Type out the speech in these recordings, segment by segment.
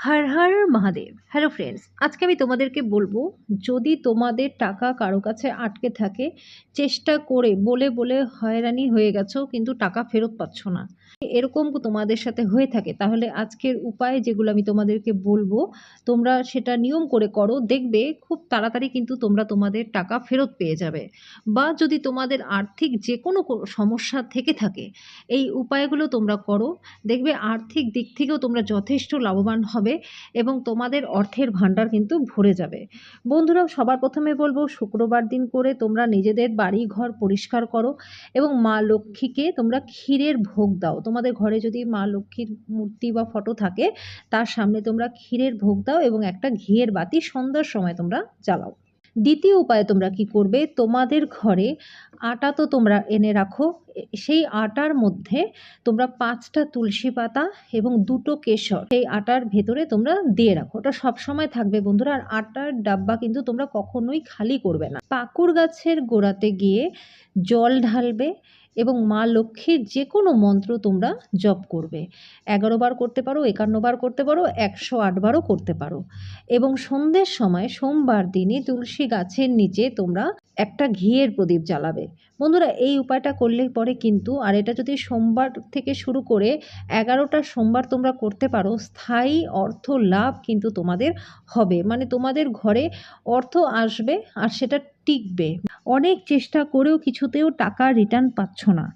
হর Har Mahadev. Hello friends আজকে আমি তোমাদেরকে বলব, যদি তোমাদের টাকা কারও কাছে আটকে থাকে, চেষ্টা করে বলে বলে হয়রানি হয়ে গেছো, কিন্তু টাকা ফেরত পাচ্ছ না। এরকম তোমাদের সাথে হয়ে থাকে, তাহলে আজকের উপায় যেগুলো আমি তোমাদেরকে বলব, তোমরা সেটা নিয়ম করে করো, দেখবে খুব তাড়াতাড়ি কিন্তু তোমরা তোমাদের টাকা ফেরত পেয়ে যাবে। বা যদি তোমাদের আর্থিক যে কোনো সমস্যা থেকে থাকে, এই উপায়গুলো তোমরা করো, দেখবে আর্থিক দিক থেকেও তোমরা যথেষ্ট লাভবান হবে। এবং তোমাদের অর্থের ভাণ্ডার কিন্তু ভরে যাবে। বন্ধুরা সবার প্রথমে বলব, শুক্রবার দিন করে তোমরা নিজেদের বাড়ি ঘর পরিষ্কার করো এবং মা লক্ষ্মীকে তোমরা ক্ষীরের ভোগ দাও। তোমাদের ঘরে যদি মা লক্ষ্মীর মূর্তি বা ফটো থাকে, তার সামনে তোমরা ক্ষীরের ভোগ দাও এবং একটা ঘিয়ের বাতি সন্ধ্যার সময় তোমরা জ্বালাও। দ্বিতীয় উপায়ে তোমরা কি করবে? তোমাদের ঘরে আটা তো তোমরা এনে রাখো। সেই আটার মধ্যে তোমরা পাঁচটা তুলসী পাতা এবং দুটো কেশর সেই আটার ভেতরে তোমরা দিয়ে রাখো। ওটা সবসময় থাকবে বন্ধুরা। আর আটার ডাব্বা কিন্তু তোমরা কখনোই খালি করবে না। পাকুর গাছের গোড়াতে গিয়ে জল ঢালবে এবং মা লক্ষ্মীর যে কোনো মন্ত্র তোমরা জপ করবে। এগারো বার করতে পারো, একান্ন বার করতে পারো, একশো আটবারও করতে পারো। এবং সন্ধ্যের সময় সোমবার দিনে তুলসী গাছের নিচে তোমরা একটা ঘিয়ের প্রদীপ জ্বালাবে। বন্ধুরা, এই উপায়টা করলে পরে কিন্তু, আর এটা যদি সোমবার থেকে শুরু করে এগারোটা সোমবার তোমরা করতে পারো, স্থায়ী অর্থ লাভ কিন্তু তোমাদের হবে। মানে তোমাদের ঘরে অর্থ আসবে আর সেটা টিকবে। অনেক চেষ্টা করেও কিছুতেও টাকা রিটার্ন পাচ্ছ না।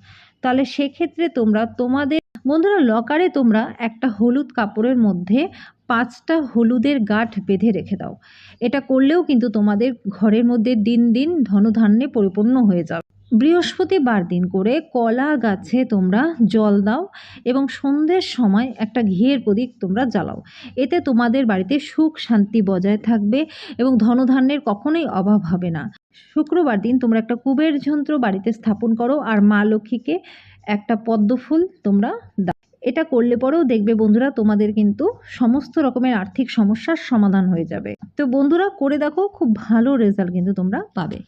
তাহলে সেক্ষেত্রে তোমরা, তোমাদের, বন্ধুরা লকারে তোমরা একটা হলুদ কাপড়ের মধ্যে পাঁচটা হলুদের গাঁঠ বেঁধে রেখে দাও। এটা করলেও কিন্তু তোমাদের ঘরের মধ্যে দিন দিন ধনধান্যে পরিপূর্ণ হয়ে যাবে। বৃহস্পতিবার দিন করে কলা গাছে তোমরা জল দাও এবং সন্ধ্যের সময় একটা ঘিয়ের প্রদীপ তোমরা জ্বালাও। এতে তোমাদের বাড়িতে সুখ শান্তি বজায় থাকবে এবং ধনধান্যের কখনোই অভাব হবে না। শুক্রবার দিন তোমরা একটা কুবের যন্ত্র বাড়িতে স্থাপন করো আর মা লক্ষ্মীকে একটা পদ্মফুল তোমরা দাও। এটা করলে পরেও দেখবে বন্ধুরা তোমাদের কিন্তু সমস্ত রকমের আর্থিক সমস্যার সমাধান হয়ে যাবে। তো বন্ধুরা করে দেখো, খুব ভালো রেজাল্ট কিন্তু তোমরা পাবে।